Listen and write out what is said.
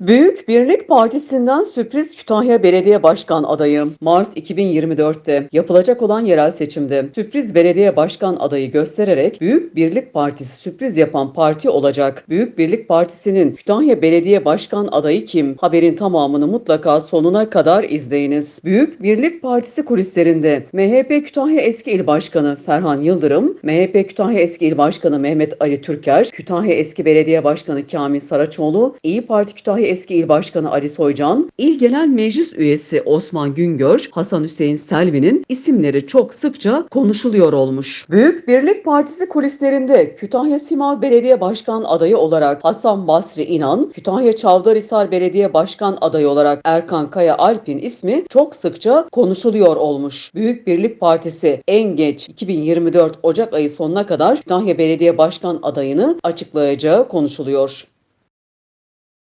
Büyük Birlik Partisi'nden sürpriz Kütahya Belediye Başkan adayı Mart 2024'te yapılacak olan yerel seçimde sürpriz belediye başkan adayı göstererek Büyük Birlik Partisi sürpriz yapan parti olacak. Büyük Birlik Partisi'nin Kütahya Belediye Başkan adayı kim? Haberin tamamını mutlaka sonuna kadar izleyiniz. Büyük Birlik Partisi kulislerinde MHP Kütahya Eski İl Başkanı Ferhan Yıldırım, MHP Kütahya Eski İl Başkanı Mehmet Ali Türker, Kütahya Eski Belediye Başkanı Kamil Saraçoğlu, İyi Parti Kütahya Eski İl Başkanı Ali Soycan, İl Genel Meclis Üyesi Osman Güngör, Hasan Hüseyin Selvi'nin isimleri çok sıkça konuşuluyor olmuş. Büyük Birlik Partisi kulislerinde Kütahya Simav Belediye Başkan adayı olarak Hasan Basri İnan, Kütahya Çavdarhisar Belediye Başkan adayı olarak Erkan Kaya Alp'in ismi çok sıkça konuşuluyor olmuş. Büyük Birlik Partisi en geç 2024 Ocak ayı sonuna kadar Kütahya Belediye Başkan adayını açıklayacağı konuşuluyor.